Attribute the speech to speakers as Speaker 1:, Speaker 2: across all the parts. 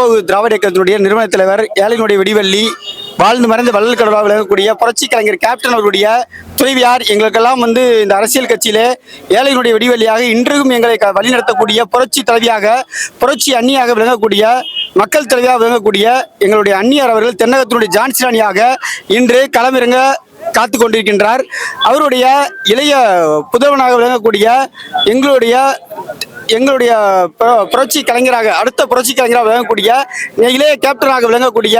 Speaker 1: முற்போக்கு திராவிட இயக்கத்தினுடைய நிறுவன தலைவர் ஏழையினுடைய வெடிவள்ளி வாழ்ந்து மறைந்த வள்ளல் கடலாக விளங்கக்கூடிய புரட்சி கலைஞர் கேப்டன் அவர்களுடைய துணைவியார். எங்களுக்கெல்லாம் வந்து இந்த அரசியல் கட்சியிலே ஏழையினுடைய வெடிவெளியாக இன்றும் எங்களை வழிநடத்தக்கூடிய புரட்சி தலைவியாக புரட்சி அன்னியாக விளங்கக்கூடிய மக்கள் தலைவியாக விளங்கக்கூடிய எங்களுடைய அந்நியார் அவர்கள் தென்னகத்தினுடைய ஜான்சி ராணியாக இன்று களமிறங்க காத்து கொண்டிருக்கின்றார். அவருடைய இளைய புதல்வனாக விளங்கக்கூடிய எங்களுடைய எங்களுடைய புரட்சி கலைஞராக அடுத்த புரட்சி கலைஞராக விளங்கக்கூடிய இளைய கேப்டனாக விளங்கக்கூடிய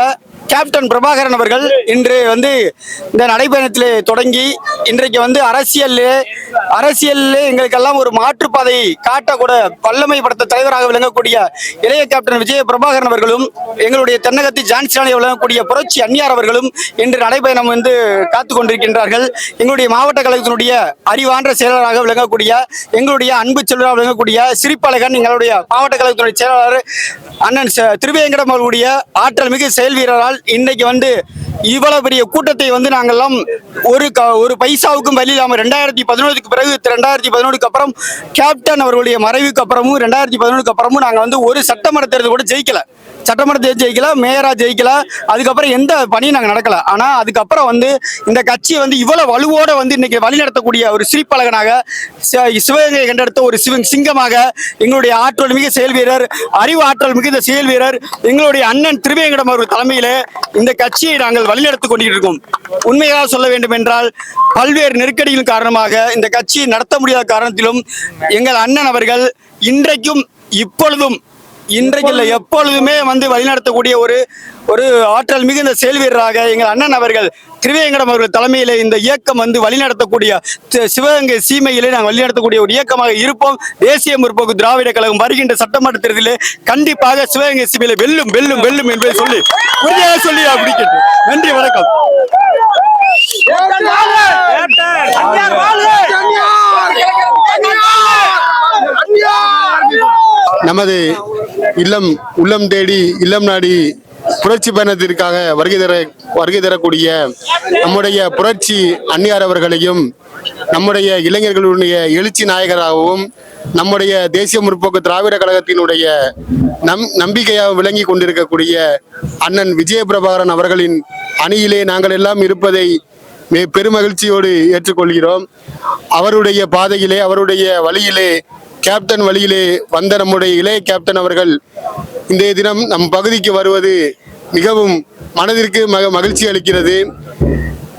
Speaker 1: கேப்டன் பிரபாகரன் அவர்கள் இன்று வந்து இந்த நடைபயணத்தில் தொடங்கி இன்றைக்கு வந்து அரசியல் அரசியலில் எங்களுக்கெல்லாம் ஒரு மாற்றுப்பாதையை காட்டக்கூட வல்லமை படுத்த தலைவராக விளங்கக்கூடிய இளைய கேப்டன் விஜய பிரபாகரன் அவர்களும் எங்களுடைய தென்னகத்தி ஜான்சிராணி விளங்கக்கூடிய புரட்சி அந்நியார் அவர்களும் இன்று நடைபயணம் வந்து காத்து கொண்டிருக்கின்றார்கள். எங்களுடைய மாவட்ட கழகத்தினுடைய அறிவான்ற செயலராக விளங்கக்கூடிய எங்களுடைய அன்பு செல்வராக விளங்கக்கூடிய சிரிப்பழகன் எங்களுடைய மாவட்ட கழகத்தினுடைய செயலாளர் அண்ணன் திருவேங்கடம் அவர்களுடைய ஆற்றல் மிகு செயல் வீரரால் இன்னைக்கு வந்து இவ்வளவு பெரிய கூட்டத்தை வந்து நாங்கெல்லாம் ஒரு க- ஒரு பைசாவுக்கும் வழி இல்லாமல் ரெண்டாயிரத்தி பதினொன்றுக்கு பிறகு ரெண்டாயிரத்தி பதினொன்றுக்கு அப்புறம் கேப்டன் அவர்களுடைய மறைவுக்கு அப்புறமும் ரெண்டாயிரத்தி பதினொன்றுக்கு அப்புறமும் நாங்கள் வந்து ஒரு சட்டமன்ற தேர்தல் கூட ஜெயிக்கல. சட்டமன்ற தேர்தல் ஜெயிக்கல மேயரா ஜெயிக்கல அதுக்கப்புறம் எந்த பணியும் நாங்கள் நடக்கல. ஆனா அதுக்கப்புறம் வந்து இந்த கட்சியை வந்து இவ்வளவு வலுவோட வந்து இன்னைக்கு வழி நடத்தக்கூடிய ஒரு சிரிப்பழகனாக சிவகங்கை கண்டெடுத்த ஒரு சிவ சிங்கமாக எங்களுடைய ஆற்றல் மிகு செயல் வீரர் அறிவு ஆற்றல் மிகுந்த செயல் வீரர் எங்களுடைய அண்ணன் திருவேங்கடம் அவர்கள் தலைமையிலே இந்த கட்சியை நாங்கள் வழிநடத்திக் கொண்டிருக்கோம் உண்மையாக சொல்ல வேண்டும் என்றால் பல்வேறு நெருக்கடிகள் காரணமாக இந்த கட்சியை நடத்த முடியாத காரணத்திலும் எங்கள் அண்ணன் அவர்கள் இன்றைக்கும் இப்பொழுதும் இன்றைக்கு இல்லை எப்பொழுதுமே வந்து வழிநடத்தக்கூடிய ஒரு ஒரு ஆற்றல் மிகுந்த செயல் வீரராக எங்கள் அண்ணன் அவர்கள் திருவேங்கடம் அவர்கள் தலைமையிலே இந்த இயக்கம் வந்து வழிநடத்தக்கூடிய சிவகங்கை சீமையிலே நாங்கள் வழிநடத்தக்கூடிய ஒரு இயக்கமாக இருப்போம். தேசிய முற்போக்கு திராவிட கழகம் வருகின்ற சட்டமன்ற தேர்தலிலே கண்டிப்பாக சிவகங்கை சீமையிலே வெல்லும் வெல்லும் வெல்லும் என்பதை சொல்லி உறுதியாக சொல்லி முடிக்கின்றேன். நன்றி வணக்கம்.
Speaker 2: நமது இல்லம் உள்ளம் தேடி இல்லம் நாடி புரட்சி பயணத்திற்காக வருகை தர வருகை தரக்கூடிய நம்முடைய புரட்சி அந்நியார் அவர்களையும் நம்முடைய இளைஞர்களுடைய எழுச்சி நாயகராகவும் நம்முடைய தேசிய முற்போக்கு திராவிட கழகத்தினுடைய நம் நம்பிக்கையாக விளங்கி கொண்டிருக்கக்கூடிய அண்ணன் விஜய பிரபாகரன் அவர்களின் அணியிலே நாங்கள் எல்லாம் இருப்பதை மே பெருமகிழ்ச்சியோடு ஏற்றுக்கொள்கிறோம். அவருடைய பாதையிலே அவருடைய வழியிலே கேப்டன் வழியிலே வந்த நம்முடைய இளைய கேப்டன் அவர்கள் இன்றைய தினம் நம் பகுதிக்கு வருவது மிகவும் மனதிற்கு மக மகிழ்ச்சி அளிக்கிறது.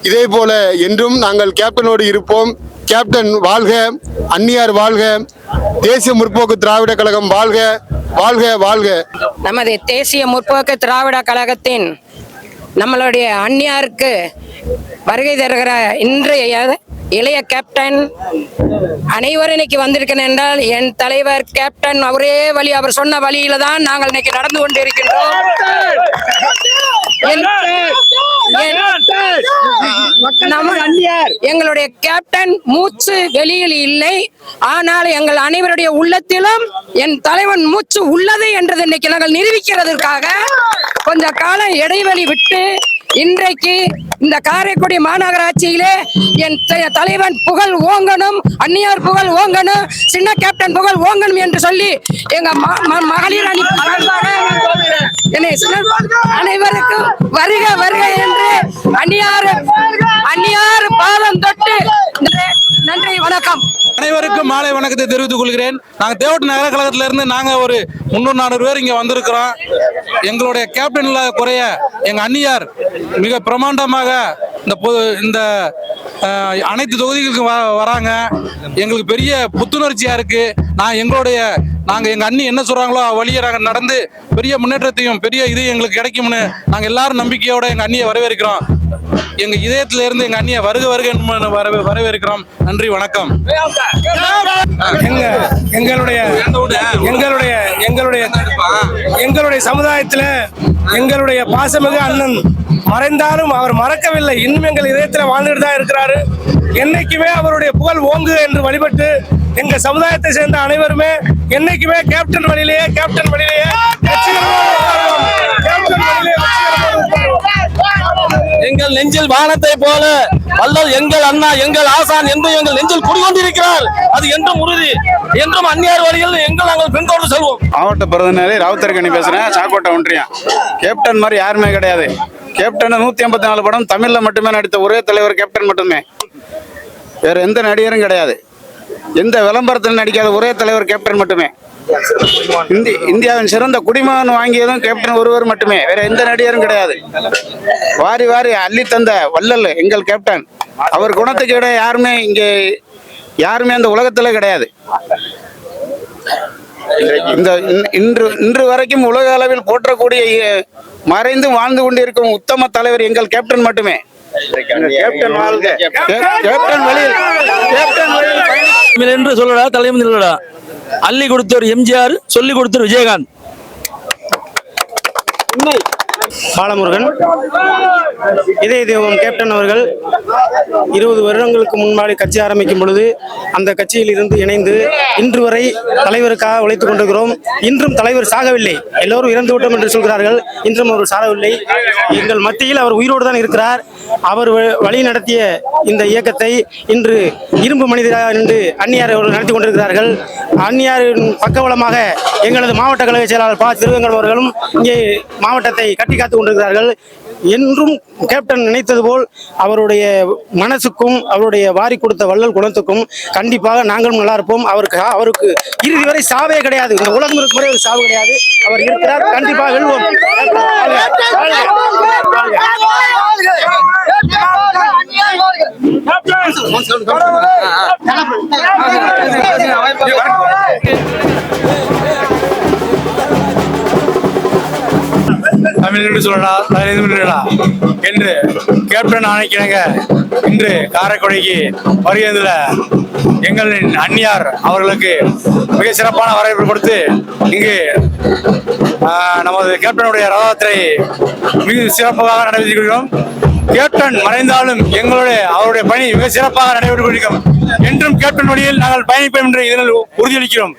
Speaker 2: இதே போல என்றும் நாங்கள் கேப்டனோடு இருப்போம். கேப்டன் வாழ்க அந்நியார் வாழ்க தேசிய முற்போக்கு திராவிட கழகம் வாழ்க வாழ்க வாழ்க.
Speaker 3: நமது தேசிய முற்போக்கு திராவிட கழகத்தின் நம்மளுடைய அந்நியாருக்கு வருகை தருகிற இன்றைய இளைய கேப்டன் அனைவரும் இன்னைக்கு வந்திருக்கேன் என்றால் என் தலைவர் கேப்டன் அவரே வழி அவர் சொன்ன வழியில தான் நாங்கள் இன்னைக்கு நடந்து கொண்டிருக்கின்றோம். எங்களுடைய கேப்டன் மூச்சு வெளியில் இல்லை. ஆனால் எங்கள் அனைவருடைய உள்ளத்திலும் என் தலைவன் மூச்சு உள்ளது என்றது இன்னைக்கு நாங்கள் நிரூபிக்கிறதற்காக கொஞ்ச காலம் இடைவெளி விட்டு இன்றைக்கு இந்த காரைக்குடி மாநகராட்சியிலே என் தலைவன் புகழ் ஓங்கணும் அந்நியார் புகழ் ஓங்கணும் சின்ன கேப்டன் புகழ் ஓங்கணும் என்று சொல்லி எங்க மகளிர் அணி என்னை அனைவருக்கும் வருக வருக என்று அந்நியார் அந்நியார் பாதம் தொட்டு நன்றி வணக்கம்.
Speaker 4: அனைவருக்கும் மாலை வணக்கத்தை தெரிவித்துக் கொள்கிறேன். நாங்கள் தேவட்ட நகர கழகத்திலிருந்து நாங்கள் ஒரு முன்னூறு நானூறு பேர் இங்கே வந்திருக்கிறோம். எங்களுடைய கேப்டன்ல குறைய எங்க அந்நியார் மிக பிரமாண்டமாக இந்த பொது- இந்த அனைத்து தொகுதிகளுக்கும் வ- வராங்க. எங்களுக்கு பெரிய புத்துணர்ச்சியா இருக்கு. நான் எங்களுடைய நாங்க எங்க அண்ணி என்ன சொல்றாங்களோ வழியை நாங்க நடந்து பெரிய முன்னேற்றத்தையும் பெரிய இது எங்களுக்கு கிடைக்கும்னு நாங்க எல்லாரும் நம்பிக்கையோட எங்க அண்ணியை வரவேற்கிறோம். எங்க இதயத்துல இருந்து எங்க அண்ணியை வருக வருக வரவே- வரவேற்கிறோம். நன்றி வணக்கம்.
Speaker 5: எங்க எங்களுடைய எங்களுடைய எங்களுடைய எங்களுடைய சமுதாயத்துல எங்களுடைய பாசமிகு அண்ணன் மறைந்தாலும் அவர் மறக்கவில்லை. இன்னும் எங்கள் இதயத்துல வாழ்ந்துட்டு தான் இருக்கிறாரு. என்னைக்குமே அவருடைய புகழ் ஓங்கு என்று வழிபட்டு எங்க சமுதாயத்தை சேர்ந்த அனைவருமே என்னைக்குமே கேப்டன் வழியிலேயே கேப்டன் வழியிலேயே. கேப்டன்.
Speaker 6: எங்கள் நெஞ்சில் வானத்தை போல வல்லல் எங்கள் அண்ணா எங்கள் ஆசான் என்று எங்கள் நெஞ்சில் குடிகொண்டிருக்கிறார். அது என்றும் உறுதி. என்றும் அந்நியார் வழியில் எங்கள் நாங்கள் பின்தொடர்ந்து செல்வோம்.
Speaker 7: மாவட்ட பிரதிநிதி ராவுத்தரகணி பேசுறேன். சாக்கோட்டை ஒன்றியம். கேப்டன் மாதிரி யாருமே கிடையாது. கேப்டன் நூத்தி ஐம்பத்தி நாலு படம் தமிழ்ல மட்டுமே நடித்த ஒரே தலைவர் கேப்டன் மட்டுமே. வேற எந்த நடிகரும் கிடையாது. எந்த விளம்பரத்தில் நடிக்காத ஒரே தலைவர் கேப்டன் மட்டுமே. இந்தி இந்தியாவின் சிறந்த குடிமகன் வாங்கியதும் கேப்டன் ஒருவர் மட்டுமே. வேற எந்த நடிகரும் கிடையாது. வாரி வாரி அள்ளி தந்த வள்ளல் எங்கள் கேப்டன் அவர் குணத்துக்கு இட யாருமே இங்கே யாருமே அந்த உலகத்துல கிடையாது. இந்த இன்- இன்று இன்று வரைக்கும் உலக அளவில் போற்றக்கூடிய மறைந்து வாழ்ந்து கொண்டிருக்கும் உத்தம தலைவர் எங்கள் கேப்டன் மட்டுமே. கேப்டன் வாழ்க. K- captain. வழியில் கேப்டன் வழியில் பயணி-
Speaker 6: என்று சொல்லடா தலைமை சொல்லடா அள்ளி கொடுத்தவர் எம்ஜிஆர் சொல்லி கொடுத்தவர் விஜயகாந்த்.
Speaker 8: பாலமுருகன். இதய தெய்வம் கேப்டன் அவர்கள் இருபது வருடங்களுக்கு முன்பாடி கட்சி ஆரம்பிக்கும் பொழுது அந்த கட்சியில் இருந்து இணைந்து இன்று வரை தலைவருக்காக உழைத்துக் கொண்டிருக்கிறோம். இன்றும் தலைவர் சாகவில்லை. எல்லோரும் இறந்து விட்டோம் என்று சொல்கிறார்கள். இன்றும் அவர் சாகவில்லை. எங்கள் மத்தியில் அவர் உயிரோடு தான் இருக்கிறார். அவர் வ- வழி நடத்திய இந்த இயக்கத்தை இன்று இரும்பு மனிதராக நின்று அந்நியார் அவர்கள் நடத்தி கொண்டிருக்கிறார்கள். அந்நியாரின் பக்கவளமாக எங்களது மாவட்ட கழக செயலாளர் ப. திருவங்கடம் அவர்களும் இங்கே மாவட்டத்தை கட்டி காத்துக் கொண்டிருக்கிறார்கள். என்றும் கேப்டன் நினைத்தது போல் அவருடைய மனசுக்கும் அவருடைய வாரி கொடுத்த வள்ளல் குணத்துக்கும் கண்டிப்பாக நாங்களும் நல்லா இருப்போம். அவருக்கு அவருக்கு இறுதி வரை சாவே கிடையாது. இந்த உலகம் இருக்கும் வரை ஒரு சாவு கிடையாது. அவர் இருக்கிறார். கண்டிப்பாக வெல்வோம். வாழ்க, வாழ்க, வாழ்க.
Speaker 9: தமிழ் என்று சொல்லடா தலைந்து நின்றடா என்று கேப்டன் ஆணைக்கிணங்க இன்று காரைக்குடிக்கு வருகிறதுல எங்களின் அந்நியார் அவர்களுக்கு மிக சிறப்பான வரவேற்பு கொடுத்து இங்கு நமது கேப்டனுடைய ரதத்தை மிக சிறப்பாக நடைபெற்றுக் கொள்கிறோம் கேப்டன் மறைந்தாலும் எங்களுடைய அவருடைய பணி மிக சிறப்பாக நடைபெற்றுக் கொண்டிருக்கும் என்றும் கேப்டன் வழியில் நாங்கள் பயணிப்போம் என்று இதனால் உறுதியளிக்கிறோம்!